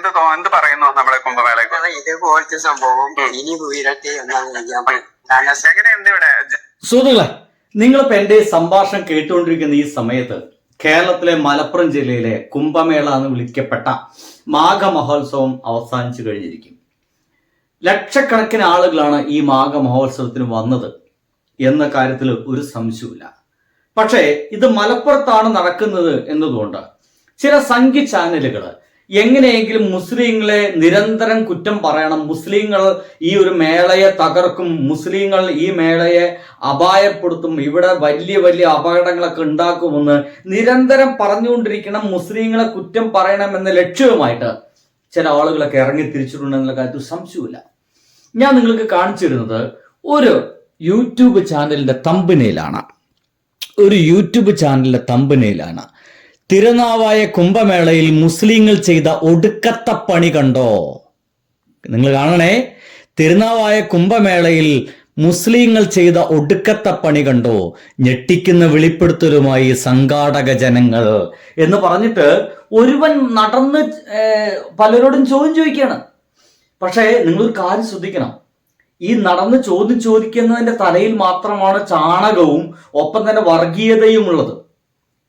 എന്ത് എന്ത് പറയുന്നു നമ്മളെ കുംഭമേളയെ ഇതേപോലത്തെ സംഭവം ഇനി എന്നാണ് ഞാൻ പറയുന്നത് എങ്ങനെയുണ്ട് ഇവിടെ? സുഹൃത്തുക്കളെ നിങ്ങളിപ്പോൾ എന്റെ ഈ സംഭാഷണം കേട്ടുകൊണ്ടിരിക്കുന്ന ഈ സമയത്ത് കേരളത്തിലെ മലപ്പുറം ജില്ലയിലെ കുംഭമേള എന്ന് വിളിക്കപ്പെട്ട മാഘമഹോത്സവം അവസാനിച്ചു കഴിഞ്ഞിരിക്കും. ലക്ഷക്കണക്കിന് ആളുകളാണ് ഈ മാഘമഹോത്സവത്തിന് വന്നത് എന്ന കാര്യത്തിൽ ഒരു സംശയമില്ല പക്ഷേ ഇത് മലപ്പുറത്താണ് നടക്കുന്നത് എന്നതുകൊണ്ട് ചില സംഖ്യ ചാനലുകൾ എങ്ങനെയെങ്കിലും മുസ്ലിങ്ങളെ നിരന്തരം കുറ്റം പറയണം. മുസ്ലിങ്ങൾ ഈ ഒരു മേളയെ തകർക്കും. മുസ്ലിങ്ങൾ ഈ മേളയെ അപായപ്പെടുത്തും. ഇവിടെ വലിയ വലിയ അപകടങ്ങളൊക്കെ ഉണ്ടാക്കുമെന്ന് നിരന്തരം പറഞ്ഞുകൊണ്ടിരിക്കണം. മുസ്ലിങ്ങളെ കുറ്റം പറയണം എന്ന ലക്ഷ്യവുമായിട്ട് ചില ആളുകളൊക്കെ ഇറങ്ങി തിരിച്ചിട്ടുണ്ടെന്നുള്ള കാര്യത്തിൽ സംശയമില്ല ഞാൻ നിങ്ങൾക്ക് കാണിച്ചു തരുന്നത് ഒരു യൂട്യൂബ് ചാനലിന്റെ തമ്പനയിലാണ് ഒരു യൂട്യൂബ് ചാനലിന്റെ തമ്പനയിലാണ് തിരുനാവായ കുംഭമേളയിൽ മുസ്ലിങ്ങൾ ചെയ്ത ഒടുക്കത്ത പണി കണ്ടോ? നിങ്ങൾ കാണണേ തിരുനാവായ കുംഭമേളയിൽ മുസ്ലിങ്ങൾ ചെയ്ത ഒടുക്കത്ത പണി കണ്ടോ? ഞെട്ടിക്കുന്ന വെളിപ്പെടുത്തലുമായി സംഘാടക ജനങ്ങൾ എന്ന് പറഞ്ഞിട്ട് ഒരുവൻ നടന്ന് പലരോടും ചോദ്യം ചോദിക്കുകയാണ്. പക്ഷേ നിങ്ങളൊരു കാര്യം ശ്രദ്ധിക്കണം. ഈ നടന്ന് ചോദ്യം ചോദിക്കുന്നതിന്റെ തലയിൽ മാത്രമാണ് ചാണകവും ഒപ്പം തന്നെ വർഗീയതയും ഉള്ളത്.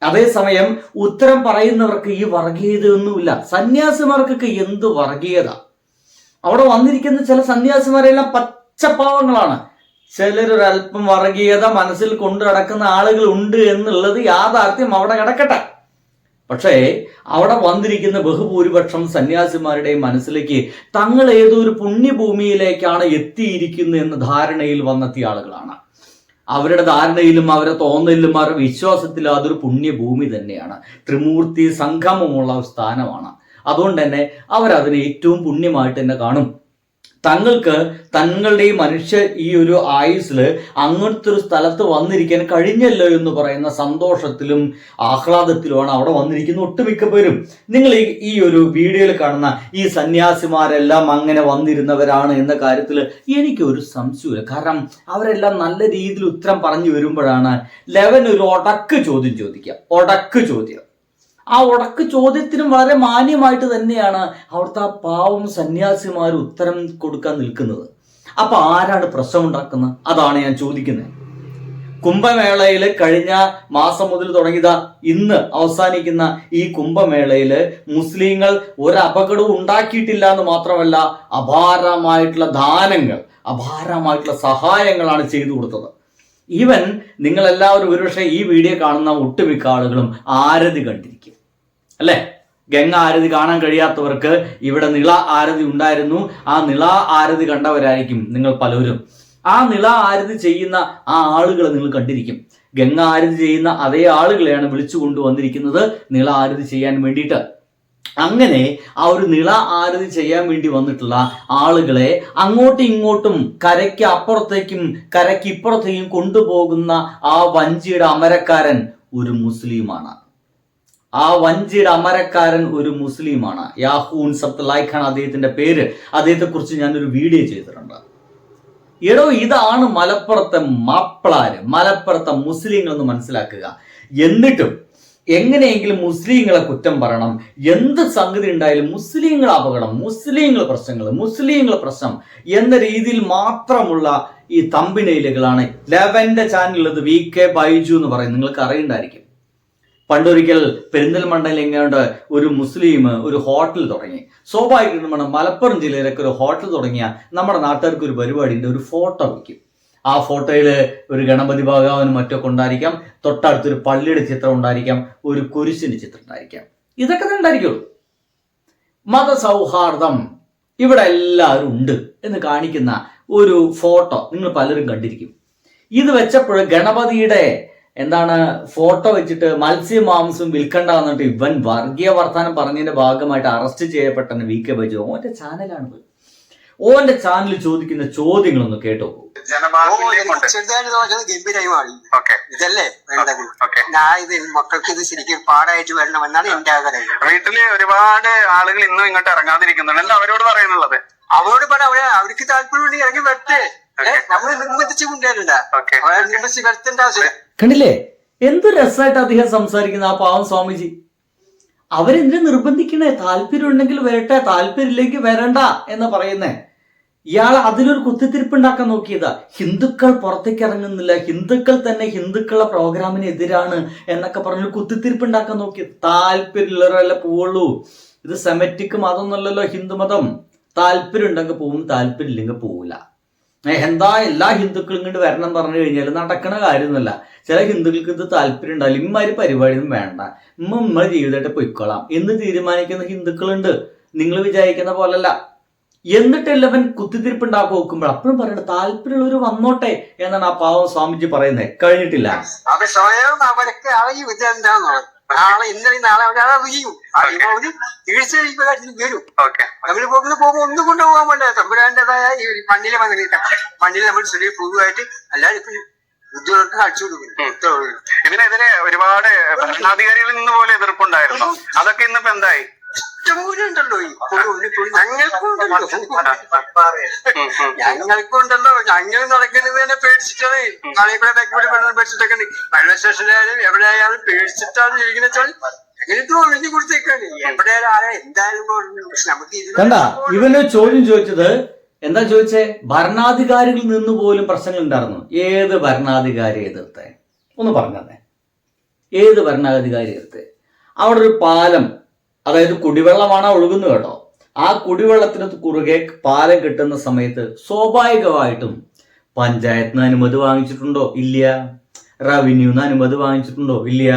അതേസമയം ഉത്തരം പറയുന്നവർക്ക് ഈ വർഗീയതയൊന്നുമില്ല. സന്യാസിമാർക്കൊക്കെ എന്ത് വർഗീയത? അവിടെ വന്നിരിക്കുന്ന ചില സന്യാസിമാരെല്ലാം പച്ചപ്പാവങ്ങളാണ്. ചിലരൊരല്പം വർഗീയത മനസ്സിൽ കൊണ്ടു നടക്കുന്ന ആളുകൾ ഉണ്ട് എന്നുള്ളത് യാഥാർത്ഥ്യം അവിടെ കിടക്കട്ടെ. പക്ഷേ അവിടെ വന്നിരിക്കുന്ന ബഹുഭൂരിപക്ഷം സന്യാസിമാരുടെയും മനസ്സിലേക്ക് തങ്ങൾ ഏതോ ഒരു പുണ്യഭൂമിയിലേക്കാണ് എത്തിയിരിക്കുന്നത് എന്ന ധാരണയിൽ വന്നെത്തിയ ആളുകളാണ്. അവരുടെ ധാരണയിലും അവരുടെ തോന്നലിലും അവരുടെ വിശ്വാസത്തിലും അതൊരു പുണ്യഭൂമി തന്നെയാണ്. ത്രിമൂർത്തി സംഗമമുള്ള സ്ഥാനമാണ്. അതുകൊണ്ട് തന്നെ അവരതിനെ ഏറ്റവും പുണ്യമായിട്ട് തന്നെ കാണും. തങ്ങൾക്ക് തങ്ങളുടെ ഈ മനുഷ്യ ഈ ഒരു ആയുസ്സിൽ അങ്ങനത്തെ ഒരു സ്ഥലത്ത് വന്നിരിക്കാൻ കഴിഞ്ഞല്ലോ എന്ന് പറയുന്ന സന്തോഷത്തിലും ആഹ്ലാദത്തിലുമാണ് അവിടെ വന്നിരിക്കുന്ന ഒട്ടുമിക്ക പേരും. നിങ്ങൾ ഈ ഈ ഒരു വീഡിയോയിൽ കാണുന്ന ഈ സന്യാസിമാരെല്ലാം അങ്ങനെ വന്നിരുന്നവരാണ് എന്ന കാര്യത്തിൽ എനിക്കൊരു സംശയമില്ല കാരണം അവരെല്ലാം നല്ല രീതിയിൽ ഉത്തരം പറഞ്ഞു വരുമ്പോഴാണ് ലെവൻ ഒരു ഒടക്ക് ചോദ്യം ചോദിക്കുക. ഒടക്ക് ചോദ്യം. ആ ഉടക്ക് ചോദ്യത്തിനും വളരെ മാന്യമായിട്ട് തന്നെയാണ് അവിടുത്തെ ആ പാവം സന്യാസിമാർ ഉത്തരം കൊടുക്കാൻ നിൽക്കുന്നത്. അപ്പൊ ആരാണ് പ്രശ്നം ഉണ്ടാക്കുന്നത്? അതാണ് ഞാൻ ചോദിക്കുന്നത്. കുംഭമേളയിൽ കഴിഞ്ഞ മാസം മുതൽ തുടങ്ങിയത ഇന്ന് അവസാനിക്കുന്ന ഈ കുംഭമേളയിൽ മുസ്ലിങ്ങൾ ഒരു അപകടവും ഉണ്ടാക്കിയിട്ടില്ല എന്ന് മാത്രമല്ല അപാരമായിട്ടുള്ള ദാനങ്ങൾ അപാരമായിട്ടുള്ള സഹായങ്ങളാണ് ചെയ്തു കൊടുത്തത്. ഈവൻ നിങ്ങളെല്ലാവരും ഒരുപക്ഷെ ഈ വീഡിയോ കാണുന്ന ഒട്ടുമിക്ക ആളുകളും ആരതി കണ്ടിരിക്കും. അല്ലേ? ഗംഗ ആരതി കാണാൻ കഴിയാത്തവർക്ക് ഇവിടെ നിള ആരതി ഉണ്ടായിരുന്നു. ആ നിള ആരതി കണ്ടവരായിരിക്കും നിങ്ങൾ പലരും. ആ നിള ആരതി ചെയ്യുന്ന ആ ആളുകളെ നിങ്ങൾ കണ്ടിരിക്കും. ഗംഗ ആരതി ചെയ്യുന്ന അതേ ആളുകളെയാണ് വിളിച്ചു കൊണ്ടുവന്നിരിക്കുന്നത് നിള ആരതി ചെയ്യാൻ വേണ്ടിയിട്ട്. അങ്ങനെ ആ ഒരു നിള ആരതി ചെയ്യാൻ വേണ്ടി വന്നിട്ടുള്ള ആളുകളെ അങ്ങോട്ടും ഇങ്ങോട്ടും കരയ്ക്ക് അപ്പുറത്തേക്കും കരയ്ക്ക് ഇപ്പുറത്തേക്കും കൊണ്ടുപോകുന്ന ആ വഞ്ചിയുടെ അമരക്കാരൻ ഒരു മുസ്ലിമാണ്. ആ വഞ്ചിയുടെ അമരക്കാരൻ ഒരു മുസ്ലിമാണ്. യാഹൂൻ സബ്ത് ലൈഖാണ് അദ്ദേഹത്തിന്റെ പേര്. അദ്ദേഹത്തെ കുറിച്ച് ഞാനൊരു വീഡിയോ ചെയ്തിട്ടുണ്ട്. എടോ ഇതാണ് മലപ്പുറത്തെ മാപ്പിളാര് മലപ്പുറത്തെ മുസ്ലിങ്ങൾ എന്ന് മനസ്സിലാക്കുക. എന്നിട്ടും എങ്ങനെയെങ്കിലും മുസ്ലിങ്ങളെ കുറ്റം പറയണം. എന്ത് സംഗതി ഉണ്ടായാലും മുസ്ലിങ്ങൾ അപകടം മുസ്ലിങ്ങൾ പ്രശ്നങ്ങൾ മുസ്ലിങ്ങൾ പ്രശ്നം എന്ന രീതിയിൽ മാത്രമുള്ള ഈ തമ്പിനയിലുകളാണ് ലെവന്റെ ചാനലുള്ളത് വി കെ ബൈജു എന്ന് പറയും. നിങ്ങൾക്ക് അറിയണ്ടായിരിക്കും പണ്ടൊരിക്കൽ പെരിന്തൽമണ്ണയിൽ എങ്ങാണ്ട് ഒരു മുസ്ലിം ഒരു ഹോട്ടൽ തുടങ്ങി. സ്വാഭാവികമായിട്ടും നമ്മുടെ മലപ്പുറം ജില്ലയിലൊക്കെ ഒരു ഹോട്ടൽ തുടങ്ങിയ നമ്മുടെ നാട്ടുകാർക്ക് ഒരു പരിപാടിന്റെ ഒരു ഫോട്ടോ വയ്ക്കും ആ ഫോട്ടോയിൽ ഒരു ഗണപതി ഭഗവാനും മറ്റൊക്കെ ഉണ്ടായിരിക്കാം തൊട്ടടുത്തൊരു പള്ളിയുടെ ചിത്രം ഉണ്ടായിരിക്കാം ഒരു കുരിശിന്റെ ചിത്രം ഉണ്ടായിരിക്കാം. ഇതൊക്കെ തന്നെ ഉണ്ടായിരിക്കുള്ളൂ. മതസൗഹാർദ്ദം ഇവിടെ എല്ലാവരും ഉണ്ട് എന്ന് കാണിക്കുന്ന ഒരു ഫോട്ടോ നിങ്ങൾ പലരും കണ്ടിരിക്കും. ഇത് വെച്ചപ്പോൾ ഗണപതിയുടെ എന്താണ് ഫോട്ടോ വെച്ചിട്ട് മത്സ്യമാംസം വിൽക്കണ്ട എന്നിട്ട് ഇവൻ വർഗീയ വർത്താനം പറഞ്ഞതിന്റെ ഭാഗമായിട്ട് അറസ്റ്റ് ചെയ്യപ്പെട്ട വി കെ ബൈജു. ഓന്റെ ചാനലാണിത് ഓന്റെ ചാനൽ ചോദിക്കുന്ന ചോദ്യങ്ങളൊന്ന് കേട്ടോ ഇതല്ലേ വേണ്ടത്? ഞാൻ ഇത് മക്കൾക്ക് ഇത് ശരിക്കും പാടായിട്ട് വരണമെന്നാണ് എന്റെ ആഗ്രഹം. വീട്ടിൽ ഒരുപാട് ആളുകൾ ഇന്നും ഇങ്ങോട്ട് ഇറങ്ങാതിരിക്കുന്നുണ്ട്. എന്താ അവരോട് പറയാനുള്ളത്? അവരോട് പറ അവരെ അവർക്ക് താല്പര്യം ഇറങ്ങി വരട്ടെ. നമ്മൾ നിർബന്ധിച്ച് കൊണ്ടുവരണ്ട. നിർബന്ധിച്ച് വരത്തേണ്ട ആവശ്യം കണ്ടില്ലേ? എന്ത് രസമായിട്ട് അദ്ദേഹം സംസാരിക്കുന്ന ആ പാവം സ്വാമിജി. അവരെന്തിനെ നിർബന്ധിക്കണേ? താല്പര്യം ഉണ്ടെങ്കിൽ വരട്ടെ താല്പര്യമില്ലെങ്കിൽ വരണ്ട എന്ന് പറയുന്നേ. ഇയാൾ അതിലൊരു കുത്തിത്തിരിപ്പ് ഉണ്ടാക്കാൻ നോക്കിയതാ. ഹിന്ദുക്കൾ പുറത്തേക്ക് ഇറങ്ങുന്നില്ല. ഹിന്ദുക്കൾ തന്നെ ഹിന്ദുക്കളുടെ പ്രോഗ്രാമിന് എതിരാണ് എന്നൊക്കെ പറഞ്ഞ് ഒരു കുത്തിത്തിരിപ്പ് ഉണ്ടാക്കാൻ നോക്കി താല്പര്യമുള്ളവരല്ല പോവുള്ളൂ. ഇത് സെമറ്റിക് മതം എന്നല്ലല്ലോ ഹിന്ദു മതം. താല്പര്യം ഉണ്ടെങ്കിൽ പോവും താല്പര്യം ഇല്ലെങ്കിൽ പോവില്ല എന്താ എല്ലാ ഹിന്ദുക്കളും ഇങ്ങോട്ട് വരണം പറഞ്ഞു കഴിഞ്ഞാൽ നടക്കണ കാര്യമൊന്നുമല്ല. ചില ഹിന്ദുക്കൾക്ക് ഇത് താല്പര്യം ഉണ്ടാവില്ല. ഇമ്മാതിരി പരിപാടിയൊന്നും വേണ്ട. ഇമ്മ നമ്മളെ ജീവിതമായിട്ട് പൊയ്ക്കോളാം. എന്ന് തീരുമാനിക്കുന്ന ഹിന്ദുക്കളുണ്ട്. നിങ്ങൾ വിചാരിക്കുന്ന പോലല്ല. എന്നിട്ടല്ല കുത്തിത്തിരിപ്പ് ഉണ്ടാക്കി നോക്കുമ്പോൾ അപ്പോഴും പറയണ്ട താല്പര്യമുള്ളവർ വന്നോട്ടെ എന്നാണ് ആ പാവം സ്വാമിജി പറയുന്നത്. കഴിഞ്ഞിട്ടില്ല. അത് സ്വയം ഇതെന്താന്നുള്ളത് നാളെ ഇന്നലെ നാളെ അവരെ അറിയും. ഇപ്പൊ കാര്യത്തിൽ വരും. നമ്മൾ പോകുന്ന പോകുമ്പോൾ ഒന്നും കൊണ്ടുപോകാൻ വേണ്ട തമ്പുരാന്റേതായ ഈ മണ്ണിലെ വന്നിട്ട് മണ്ണിൽ നമ്മൾ ചെറിയ പൂവായിട്ട് അല്ലാതെ ഇപ്പൊ ഉദ്യോഗർക്ക് അടിച്ചു കൊടുക്കുന്നു ഇതിനെതിരെ ഒരുപാട് ഭരണാധികാരികളിൽ നിന്ന് പോലെ എതിർപ്പുണ്ടായിരുന്നു. അതൊക്കെ ഇന്നിപ്പോ എന്തായി? പുഴു. ഞങ്ങൾക്കും. ഞങ്ങൾക്കും ഞങ്ങൾ നടക്കുന്നത് തന്നെ പേടിച്ചിട്ടാണ് നാളെ കൂടെ ബാക്കി കൂടെ വെള്ളം പേടിച്ചിട്ടൊക്കെ റെയിൽവേ സ്റ്റേഷനിലായാലും എവിടെ ആയാലും പേടിച്ചിട്ടാണ് ഇരിക്കുന്ന വെച്ചാൽ കണ്ട ഇവന് ചോദ്യം ചോദിച്ചത് എന്താ ചോദിച്ചേ ഭരണാധികാരികളിൽ നിന്ന് പോലും പ്രശ്നങ്ങൾ ഉണ്ടായിരുന്നു ഏത് ഭരണാധികാരി എതിർത്തെ ഒന്ന് പറഞ്ഞേ ഏത് ഭരണാധികാരി എതിർത്തെ അവിടെ ഒരു പാലം അതായത് കുടിവെള്ളമാണ് ഒഴുകുന്നത് കേട്ടോ. ആ കുടിവെള്ളത്തിന് കുറുകെ പാലം കിട്ടുന്ന സമയത്ത് സ്വാഭാവികമായിട്ടും പഞ്ചായത്തിന് അനുമതി വാങ്ങിച്ചിട്ടുണ്ടോ? ഇല്ല. റവന്യൂന്ന് അനുമതി വാങ്ങിച്ചിട്ടുണ്ടോ? ഇല്ല.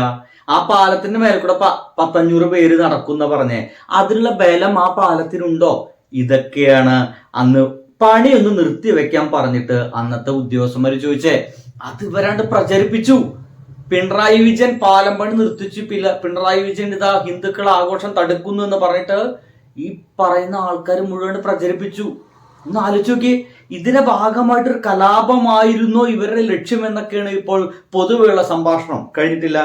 ആ പാലത്തിന്റെ മേലെ കൂടെ പത്തഞ്ഞൂറ് പേര് നടക്കുന്ന പറഞ്ഞേ. അതിനുള്ള ബലം ആ പാലത്തിനുണ്ടോ? ഇതൊക്കെയാണ് അന്ന് പണിയൊന്ന് നിർത്തി വെക്കാൻ പറഞ്ഞിട്ട് അന്നത്തെ ഉദ്യോഗസ്ഥന്മാര് ചോദിച്ചേ. അത് ഇവരാണ്ട് പ്രചരിപ്പിച്ചു. പിണറായി വിജയൻ പാലം പണി നിർത്തിച്ചു പില പിണറായി വിജയൻ ഇതാ ഹിന്ദുക്കൾ ആഘോഷം തടുക്കുന്നു എന്ന് പറഞ്ഞിട്ട് ഈ പറയുന്ന ആൾക്കാർ മുഴുവൻ പ്രചരിപ്പിച്ചു. ഒന്ന് ആലോചിച്ച് നോക്കി ഇതിന്റെ ഭാഗമായിട്ടൊരു കലാപമായിരുന്നോ ഇവരുടെ ലക്ഷ്യം എന്നൊക്കെയാണ് ഇപ്പോൾ പൊതുവെയുള്ള സംഭാഷണം. കഴിഞ്ഞിട്ടില്ല.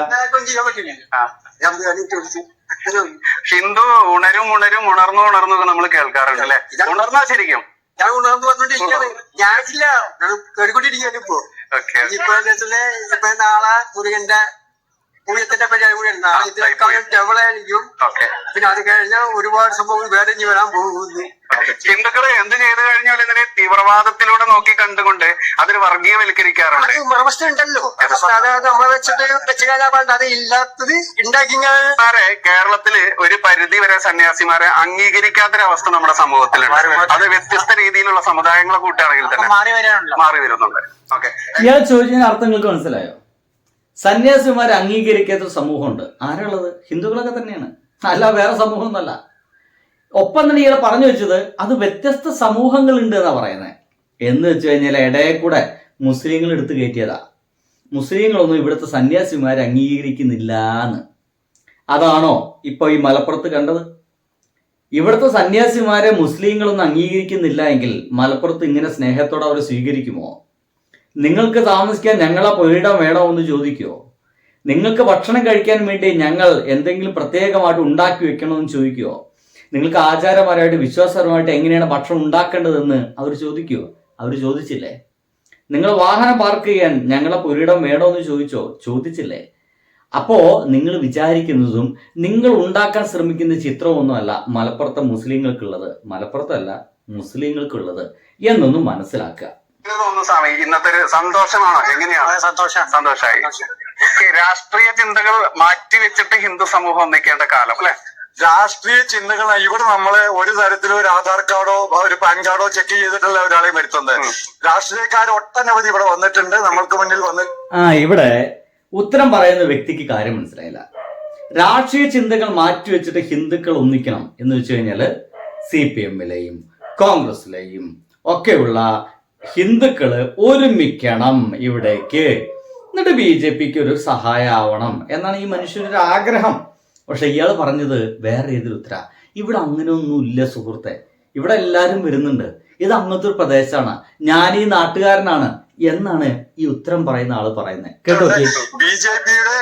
ഹിന്ദു ഉണരും ഉണരും ഉണർന്നു ഉണർന്നു നമ്മൾ കേൾക്കാറുണ്ട് അല്ലെ? ഉണർന്നാ ശരിക്കും. ഞാൻ ഉണർന്നു വന്നോണ്ടിരിക്കുകയാണ് ഞാനില്ല ഞാൻ ഇപ്പോ ഇപ്പൊ. വെച്ചാൽ ഇപ്പൊ നാളെ മുരുകന്റെ പരിപാടി കൂടിയാണ് നാളെ പിന്നെ അത് കഴിഞ്ഞാൽ ഒരുപാട് സംഭവങ്ങൾ വേറെ ഇനി വരാൻ പോകുന്നു. ഹിന്ദുക്കൾ എന്ത് ചെയ്തു കഴിഞ്ഞാൽ ഇതിനെ തീവ്രവാദത്തിലൂടെ നോക്കി കണ്ടുകൊണ്ട് അതിന് വർഗീയവൽക്കരിക്കാറുണ്ട്. ഉണ്ടല്ലോ. അത് ഇല്ലാത്തത് കേരളത്തിൽ ഒരു പരിധി വരെ സന്യാസിമാരെ അംഗീകരിക്കാത്തൊരവസ്ഥ നമ്മുടെ സമൂഹത്തിലുണ്ട്. അത് വ്യത്യസ്ത രീതിയിലുള്ള സമുദായങ്ങളെ കൂട്ടുകയാണെങ്കിൽ തന്നെ മാറി മാറി വരുന്നുണ്ട്. ഓക്കെ. ഇയാൾ ചോദിച്ചതിന് അർത്ഥം നിങ്ങൾക്ക് മനസ്സിലായോ? സന്യാസിമാരെ അംഗീകരിക്കാത്ത ഒരു സമൂഹമുണ്ട് ആരുള്ളത് ഹിന്ദുക്കളൊക്കെ തന്നെയാണ്. അല്ല വേറെ സമൂഹമൊന്നുമല്ല. ഒപ്പം തന്നെ ഇയാൾ പറഞ്ഞു വെച്ചത് അത് വ്യത്യസ്ത സമൂഹങ്ങളുണ്ട് എന്നാ പറയുന്നത് എന്ന് വെച്ച് കഴിഞ്ഞാൽ ഇടയെ കൂടെ മുസ്ലിങ്ങൾ എടുത്തു കയറ്റിയതാ. മുസ്ലിങ്ങളൊന്നും ഇവിടുത്തെ സന്യാസിമാർ അംഗീകരിക്കുന്നില്ല എന്ന്. അതാണോ ഇപ്പൊ ഈ മലപ്പുറത്ത് കണ്ടത്? ഇവിടുത്തെ സന്യാസിമാരെ മുസ്ലിങ്ങളൊന്നും അംഗീകരിക്കുന്നില്ല എങ്കിൽ മലപ്പുറത്ത് ഇങ്ങനെ സ്നേഹത്തോടെ അവർ സ്വീകരിക്കുമോ? നിങ്ങൾക്ക് താമസിക്കാൻ ഞങ്ങളെ പൊരിടം വേണോ എന്ന് ചോദിക്കുമോ നിങ്ങൾക്ക് ഭക്ഷണം കഴിക്കാൻ വേണ്ടി ഞങ്ങൾ എന്തെങ്കിലും പ്രത്യേകമായിട്ട് ഉണ്ടാക്കി വെക്കണമെന്ന് ചോദിക്കുമോ നിങ്ങൾക്ക് ആചാരപരമായിട്ട് വിശ്വാസപരമായിട്ട് എങ്ങനെയാണ് ഭക്ഷണം ഉണ്ടാക്കേണ്ടതെന്ന് അവർ ചോദിക്കുമോ അവർ ചോദിച്ചില്ലേ? നിങ്ങൾ വാഹനം പാർക്ക് ചെയ്യാൻ ഞങ്ങളെ പുരിടം വേണോ എന്ന് ചോദിച്ചോ? ചോദിച്ചില്ലേ? അപ്പോ നിങ്ങൾ വിചാരിക്കുന്നതും നിങ്ങൾ ഉണ്ടാക്കാൻ ശ്രമിക്കുന്ന ചിത്രമൊന്നുമല്ല മലപ്പുറത്തെ മുസ്ലിങ്ങൾക്കുള്ളത്. മലപ്പുറത്തല്ല മുസ്ലിങ്ങൾക്കുള്ളത് എന്നൊന്നും മനസ്സിലാക്കുക. സ്വാമി ഇന്നത്തെ ഒരു സന്തോഷമാണോ? എങ്ങനെയാണ് സന്തോഷം. സന്തോഷമായി ഓക്കേ, രാഷ്ട്രീയ ചിന്തകൾ മാറ്റിവെച്ചിട്ട് ഹിന്ദു സമൂഹം ഒന്നിക്കേണ്ട കാലം അല്ലെ? രാഷ്ട്രീയ ചിന്തകൾ ഇവിടെ നമ്മളെ ഒരു തരത്തിലും ഒരു ആധാർ കാർഡോ ഒരു പാൻ കാർഡോ ചെക്ക് ചെയ്തിട്ടുള്ള ഒരാളെ വരുത്തുന്നത്. രാഷ്ട്രീയക്കാർ ഒട്ടനവധി ഇവിടെ വന്നിട്ടുണ്ട്. നമ്മൾക്ക് മുന്നിൽ വന്ന് ആ ഇവിടെ ഉത്തരം പറയുന്ന വ്യക്തിക്ക് കാര്യം മനസ്സിലായില്ല. രാഷ്ട്രീയ ചിന്തകൾ മാറ്റിവെച്ചിട്ട് ഹിന്ദുക്കൾ ഒന്നിക്കണം എന്ന് വെച്ച് കഴിഞ്ഞാൽ സി പി എമ്മിലെയും കോൺഗ്രസിലെയും ഒക്കെയുള്ള ഹിന്ദുക്കൾ ഒരുമിക്കണം ഇവിടേക്ക്. എന്നിട്ട് ബി ജെ പിക്ക് ഒരു സഹായമാവണം എന്നാണ് ഈ മനുഷ്യരുടെ ആഗ്രഹം. പക്ഷെ ഇയാൾ പറഞ്ഞത് വേറെ ഏതൊരു ഉത്തര? ഇവിടെ അങ്ങനെയൊന്നുമില്ല സുഹൃത്തെ. ഇവിടെ എല്ലാവരും വരുന്നുണ്ട്. ഇത് അങ്ങനത്തെ ഒരു പ്രദേശമാണ് ഞാൻ ഈ നാട്ടുകാരനാണ് എന്നാണ് ഈ ഉത്തരം പറയുന്ന ആൾ പറയുന്നത് കേട്ടോ ബി ജെ പിയുടെ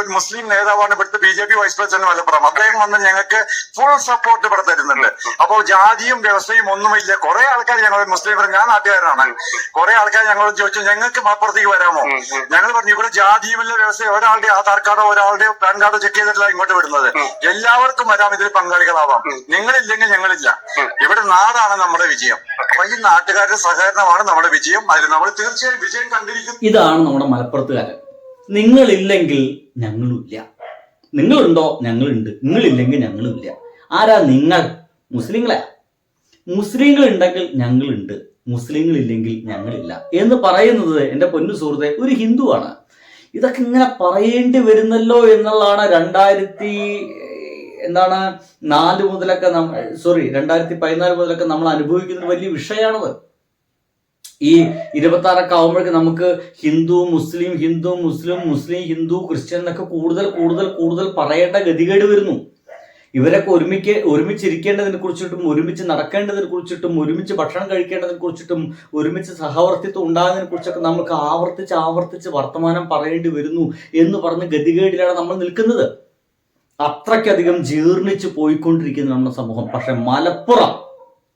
ഒരു മുസ്ലിം നേതാവാണ് ഇവിടുത്തെ B J P vice president Malappuram. അദ്ദേഹം വന്ന് ഞങ്ങൾക്ക് ഫുൾ സപ്പോർട്ട് ഇവിടെ തരുന്നുണ്ട്. അപ്പോൾ ജാതിയും വ്യവസ്ഥയും ഒന്നുമില്ല. കുറെ ആൾക്കാർ ഞങ്ങൾ മുസ്ലിം ഞാൻ നാട്ടുകാരനാണ് കുറെ ആൾക്കാർ ഞങ്ങളോട് ചോദിച്ചു ഞങ്ങൾക്ക് മലപ്പുറത്തേക്ക് വരാമോ? ഞങ്ങൾ പറഞ്ഞു ഇവിടെ ജാതിയുമില്ല വ്യവസ്ഥ ഒരാളുടെ ആധാർ കാർഡോ ഒരാളുടെ പാൻ കാർഡോ ചെക്ക് ചെയ്തിട്ടില്ല ഇങ്ങോട്ട് വിടുന്നത് എല്ലാവർക്കും വരാം. ഇതിൽ പങ്കാളികളാവാം. നിങ്ങളില്ലെങ്കിൽ ഞങ്ങളില്ല. ഇവിടെ നാടാണ് നമ്മുടെ വിജയം. അപ്പൊ ഈ നാട്ടുകാരുടെ സഹകരണമാണ് നമ്മുടെ വിജയം. അതിൽ നമ്മൾ തീർച്ചയായും വിജയം കണ്ടിരിക്കും. ഇതാണ് നമ്മുടെ മലപ്പുറത്തുകാരൻ. നിങ്ങളില്ലെങ്കിൽ ഞങ്ങളുമില്ല. നിങ്ങളുണ്ടോ? ഞങ്ങളുണ്ട്. നിങ്ങളില്ലെങ്കിൽ ഞങ്ങളുമില്ല. ആരാ നിങ്ങൾ? മുസ്ലിങ്ങളെ. മുസ്ലിങ്ങൾ ഉണ്ടെങ്കിൽ ഞങ്ങളുണ്ട്. മുസ്ലിങ്ങൾ ഇല്ലെങ്കിൽ ഞങ്ങളില്ല. എന്ന് പറയുന്നത് എന്റെ പൊന്നു സുഹൃത്തെ ഒരു ഹിന്ദുവാണ്. ഇതൊക്കെ ഇങ്ങനെ പറയേണ്ടി വരുന്നല്ലോ എന്നുള്ളതാണ് രണ്ടായിരത്തി എന്താണ് നാല് മുതലൊക്കെ നമ്മൾ സോറി രണ്ടായിരത്തി പതിനാല് മുതലൊക്കെ നമ്മൾ അനുഭവിക്കുന്ന വലിയ വിഷയമാണത്. ഈ ഇരുപത്തി ആറൊക്കെ ആകുമ്പോഴേക്ക് നമുക്ക് ഹിന്ദു മുസ്ലിം ഹിന്ദു മുസ്ലിം മുസ്ലിം ഹിന്ദു ക്രിസ്ത്യൻ എന്നൊക്കെ കൂടുതൽ കൂടുതൽ കൂടുതൽ പറയേണ്ട ഗതികേട് വരുന്നു. ഇവരൊക്കെ ഒരുമിക്ക് ഒരുമിച്ചിരിക്കേണ്ടതിനെ കുറിച്ചിട്ടും ഒരുമിച്ച് നടക്കേണ്ടതിനെ കുറിച്ചിട്ടും ഒരുമിച്ച് ഭക്ഷണം കഴിക്കേണ്ടതിനെ കുറിച്ചിട്ടും ഒരുമിച്ച് സഹവർത്തിത്വം ഉണ്ടാകുന്നതിനെ കുറിച്ചൊക്കെ നമുക്ക് ആവർത്തിച്ച് ആവർത്തിച്ച് വർത്തമാനം പറയേണ്ടി വരുന്നു എന്ന് പറഞ്ഞ് ഗതികേടിലാണ് നമ്മൾ നിൽക്കുന്നത്. അത്രയ്ക്കധികം ജീർണിച്ച് പോയിക്കൊണ്ടിരിക്കുന്ന നമ്മുടെ സമൂഹം. പക്ഷെ മലപ്പുറം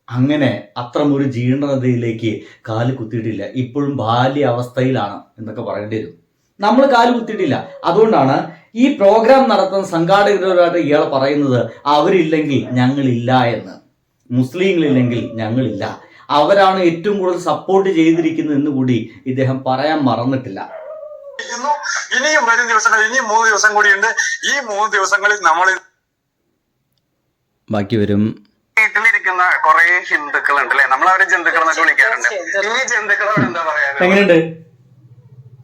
അങ്ങനെ അത്രമൊരു ജീർണതയിലേക്ക് കാൽ കുത്തിയിട്ടില്ല. ഇപ്പോഴും ബാല്യ അവസ്ഥയിലാണ് എന്നൊക്കെ പറയേണ്ടി വരും. നമ്മൾ കാൽ കുത്തിയിട്ടില്ല. അതുകൊണ്ടാണ് ഈ പ്രോഗ്രാം നടത്തുന്ന സംഘാടകരോടായിട്ട് ഇയാൾ പറയുന്നത് അവരില്ലെങ്കിൽ ഞങ്ങളില്ല എന്ന്. മുസ്ലിങ്ങളില്ലെങ്കിൽ ഞങ്ങളില്ല. അവരാണ് ഏറ്റവും കൂടുതൽ സപ്പോർട്ട് ചെയ്തിരിക്കുന്നത് എന്ന് കൂടി ഇദ്ദേഹം പറയാൻ മറന്നിട്ടില്ല. ഇനിയും വരും ദിവസങ്ങൾ ഇനിയും മൂന്ന് ദിവസം കൂടിയുണ്ട് ഈ മൂന്ന് ദിവസങ്ങളിൽ നമ്മൾ ബാക്കി വരും. വീട്ടിലിരിക്കുന്ന കുറെ ഹിന്ദുക്കൾ ഉണ്ട് അല്ലെ നമ്മൾ അവരെ ജന്തുക്കൾ എന്നൊക്കെ വിളിക്കാറുണ്ട് ഈ ജന്തുക്കളോട് എന്താ പറയാ എങ്ങനെയുണ്ട്?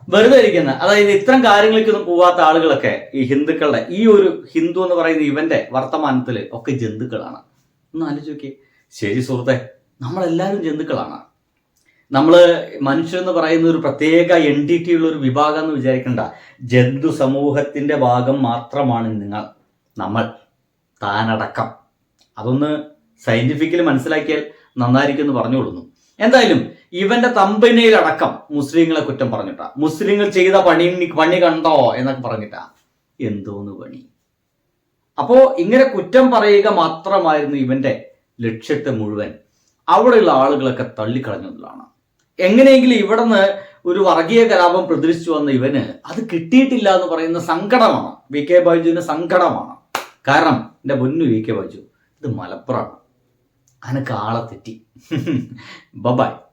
വെറുതെ ഇരിക്കുന്ന. അതായത് ഇത്തരം കാര്യങ്ങളിലേക്കൊന്നും പോവാത്ത ആളുകളൊക്കെ ഈ ഹിന്ദുക്കളുടെ ഈ ഒരു ഹിന്ദു എന്ന് പറയുന്ന ഇവന്റെ വർത്തമാനത്തിൽ ഒക്കെ ജന്തുക്കളാണ്. ഒന്ന് ആലോചിച്ച് നോക്കി ശരി സുഹൃത്തെ നമ്മളെല്ലാവരും ജന്തുക്കളാണ്. നമ്മൾ മനുഷ്യരെന്ന് പറയുന്ന ഒരു പ്രത്യേക എൻ ഡി ടി ഉള്ള ഒരു വിഭാഗം എന്ന് വിചാരിക്കണ്ട. ജന്തു സമൂഹത്തിന്റെ ഭാഗം മാത്രമാണ് നിങ്ങൾ. നമ്മൾ താനടക്കം. അതൊന്ന് സയന്റിഫിക്കലി മനസ്സിലാക്കിയാൽ നന്നായിരിക്കും എന്ന് പറഞ്ഞുകൊള്ളുന്നു. എന്തായാലും ഇവന്റെ തമ്പനയിലടക്കം മുസ്ലിങ്ങളെ കുറ്റം പറഞ്ഞിട്ടാ. മുസ്ലിങ്ങൾ ചെയ്ത പണി പണി കണ്ടോ എന്നൊക്കെ പറഞ്ഞിട്ടാ. എന്തോന്ന് പണി? അപ്പോ ഇങ്ങനെ കുറ്റം പറയുക മാത്രമായിരുന്നു ഇവന്റെ ലക്ഷ്യത്തെ മുഴുവൻ. അവിടെയുള്ള ആളുകളൊക്കെ തള്ളിക്കളഞ്ഞതാണ് എങ്ങനെയെങ്കിലും ഇവിടെ നിന്ന് ഒരു വർഗീയ കലാപം പ്രതിരിച്ചു വന്ന ഇവന് അത് കിട്ടിയിട്ടില്ല എന്ന് പറയുന്ന സങ്കടമാണ്. വി കെ ബാജുവിന് സങ്കടമാണ്. കാരണം എന്റെ മുന്നു വി കെ ബാജു ഇത് മലപ്പുറമാണ്. അനക്ക് ആളെ തെറ്റി. ബബായ്